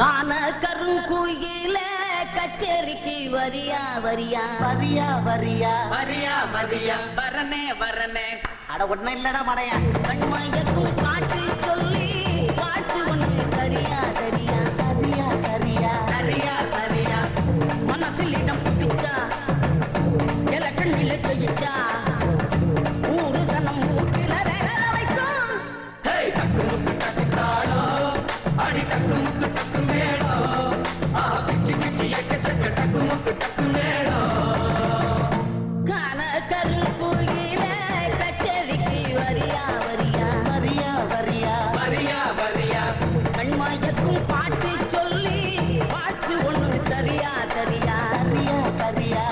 காண கருங்குயில கச்சேரிக்கு வரியா வரியா? வரியா வரியா? வரியா வரியா. வரனே வரனே. அட ஒண்ணும் இல்லடா மடையா. கண்மயக்கும் María.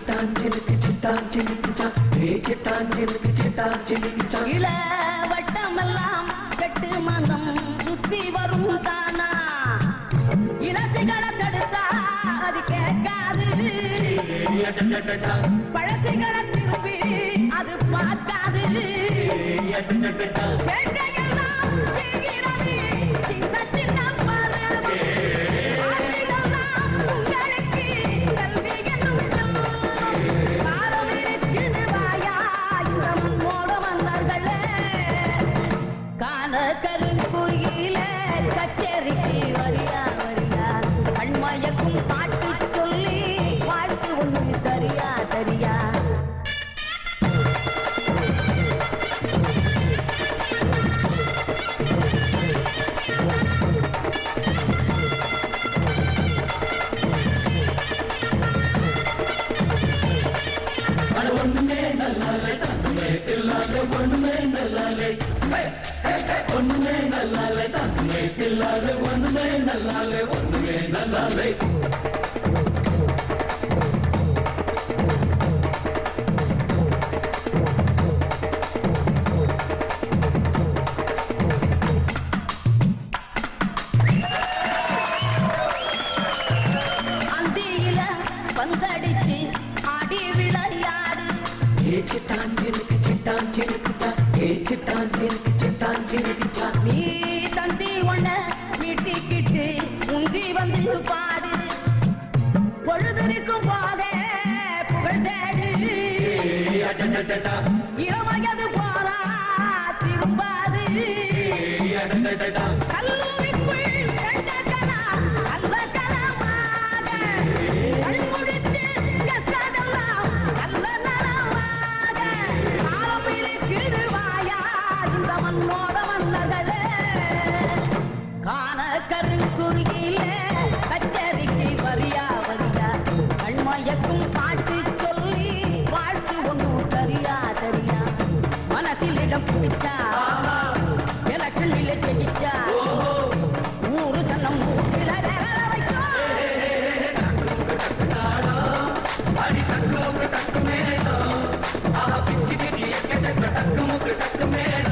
சிட்டான் சினுக்கு சிட்டான் சினுக்கு சா ஏ சிட்டான் சினுக்கு சிட்டான் சினுக்கு சா இள வட்டமெல்லாம் கட்டு மனம் சுத்தி வரும் தானா? இளச்சிகளை தடுத்தா அது கேட்காது. பழச்சிகளை பழசிகளை திரும்பி அது பார்க்காது. சேர்க்கைகள் நல்லாலே ஒண்ணுமே நல்லாலே தன்மை இல்லாத ஒண்ணுமே நல்லாலே ஒண்ணுமே நல்லாலே. வந்தடி ஏ சிட்டான் சினுக்கு சிட்டான் நீ தந்தி ஒண்ண மீட்டிக்கிட்டு உந்தி வந்து பாடு. பொழுதறிக்கும் போதே புகழ் தேடு. ஏ அடடடடா திரும்பாது. இந்த மண்ணோட மன்னர்களே காண கருங்குருகிலே கச்சேரிக்கு வரியா வரியா கண்மயக்கும் பாட்டு சொல்லி வாழ்த்து ஒண்ணு தரியா தரியா மனசில் இடம் பிடிச்சா எலக்கண்ணில ஜெயிச்சா ஊரு சன்னம் மூக்கில விரல வைக்கும் அடி டக்கு முக்கு டக்கு மேளம் ஆஹா பிச்சி பிச்சி எக்க சக்க டக்கு முக்கு டக்கு மேளம்